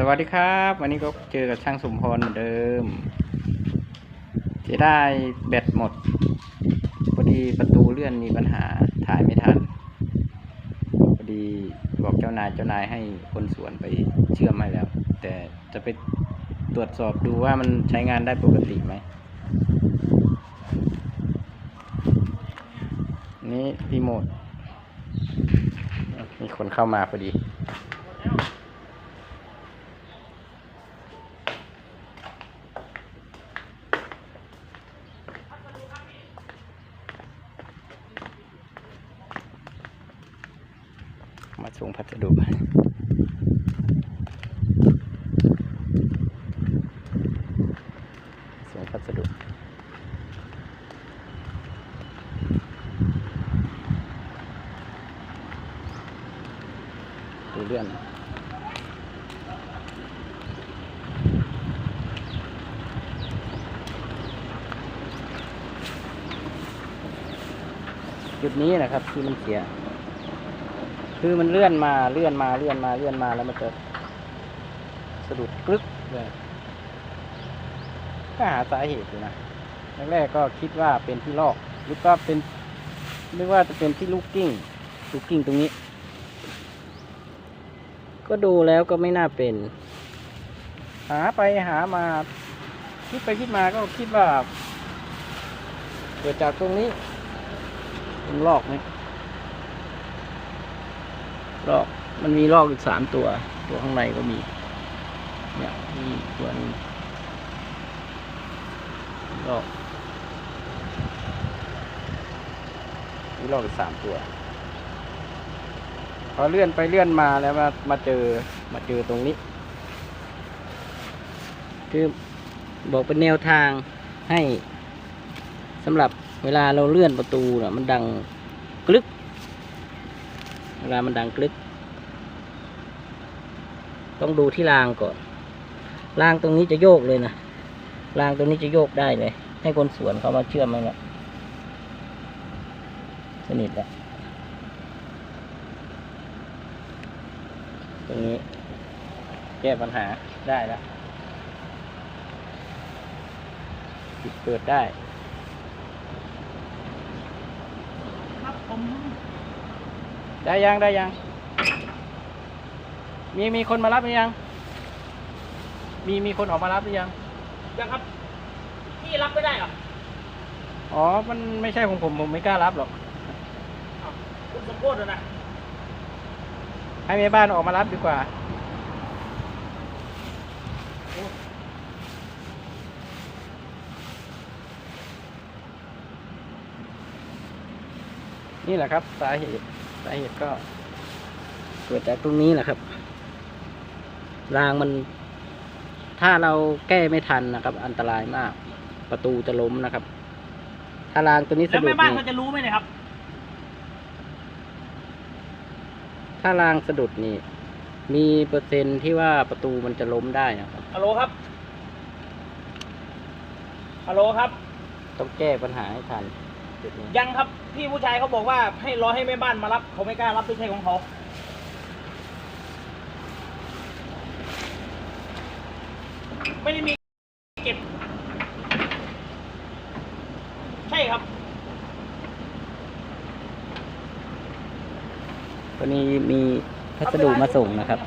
สวัสดีครับ วันนี้ก็เจอกับช่างสมพรเหมือนเดิมจะได้แบตหมดพอดีประตูเลื่อนมีปัญหาถ่ายไม่ทันพอดีบอกเจ้านายเจ้านายให้คนสวนไปเชื่อมให้แล้ว แต่จะไปตรวจสอบดูว่ามันใช้งานได้ปกติไหมนี่รีโมทมีคนเข้ามาพอดี ส่งพัสดุส่งพัสดุดูเลื่อนจุดนี้นะครับที่มันเสีย คือมันเลื่อนมาเลื่อนมาเลื่อนมาเลื่อนมาแล้วมันจะสะดุดกรึกเลยก็หาสาเหตุอยู่นะแรกๆก็คิดว่าเป็นที่ลอกหรือก็เป็นหรือว่าจะเป็นที่ลูกกิ้งลูกกิ้งตรงนี้ ก็ดูแล้วก็ไม่น่าเป็น หาไปหามา คิดไปคิดมาก็คิดว่า เกิดจากตรงนี้มันลอกไหม ลอก มันมีลอกอีกสามตัว ตัวข้างในก็มี เนี่ยมีตัวหนึงลอกมีลอกอีกสามตัว พอเลื่อนไปเลื่อนมาแล้วมามาเจอมาเจอตรงนี้ คือบอกเป็นแนวทางให้สำหรับเวลาเราเลื่อนประตูน่ะมันดังกลึก เวลามันดังกลึก ต้องดูที่รางก่อนรางตรงนี้จะโยกเลยนะรางตรงนี้จะโยกได้เลย ให้คนสวนเขามาเชื่อมมันละสนิทแล้วตรงนี้ แก้ปัญหาได้แล้วปิดเปิดได้ ครับผม ได้ยังได้ยัง มีมีคนมารับหรือยัง มีมีคนออกมารับหรือยัง ยังครับ พี่รับไม่ได้เหรอ อ๋อ มันไม่ใช่ของผมผมไม่กล้ารับหรอกอ้าวคุณสมโพธินะ ให้แม่บ้านออกมารับดีกว่า นี่แหละครับ สาเหตุ สาเหตุก็ เกิดจากตรงนี้แหละครับ รางมัน ถ้าเราแก้ไม่ทันนะครับ อันตรายมาก ประตูจะล้มนะครับ ถ้ารางตัวนี้แล้สะวดุดแม่บ้านนี่เขาจะรู้ไหมเนี่ยครับ ถ้ารางสะดุดนี่ มีเปอร์เซ็นต์ที่ว่าประตูมันจะล้มได้นะครับ ฮัลโหลครับ ฮัลโหลครับ ต้องแก้ปัญหาให้ทันจุดนี้ ยังครับพี่ผู้ชายเขาบอกว่าให้รอให้แม่บ้านมารับเขาไม่กล้ารับไม่ใช่ของเขาไม่ได้มีเก็บ ใช่ครับตัวนี้มีพัสดุมาส่งนะครับ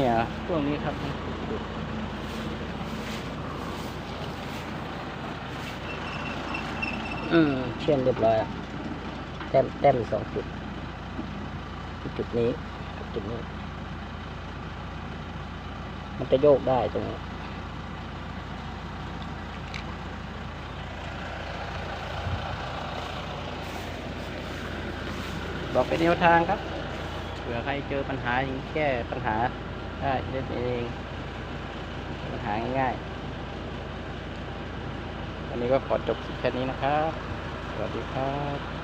เนี่ยพวกนี้ครับอืมเชื่อมเรียบร้อยอะแต้มแต้มสองจุด จุดนี้กับจุดนี้ มันจะโยกได้ตรงนี้บอกเป็นแนวทางครับ เผื่อใครเจอปัญหาอย่างนี้แก้ปัญหา ได้เล่นเองปัญหาง่ายๆวันนี้ก็ขอจบคลิปแค่นี้นะครับ สวัสดีครับ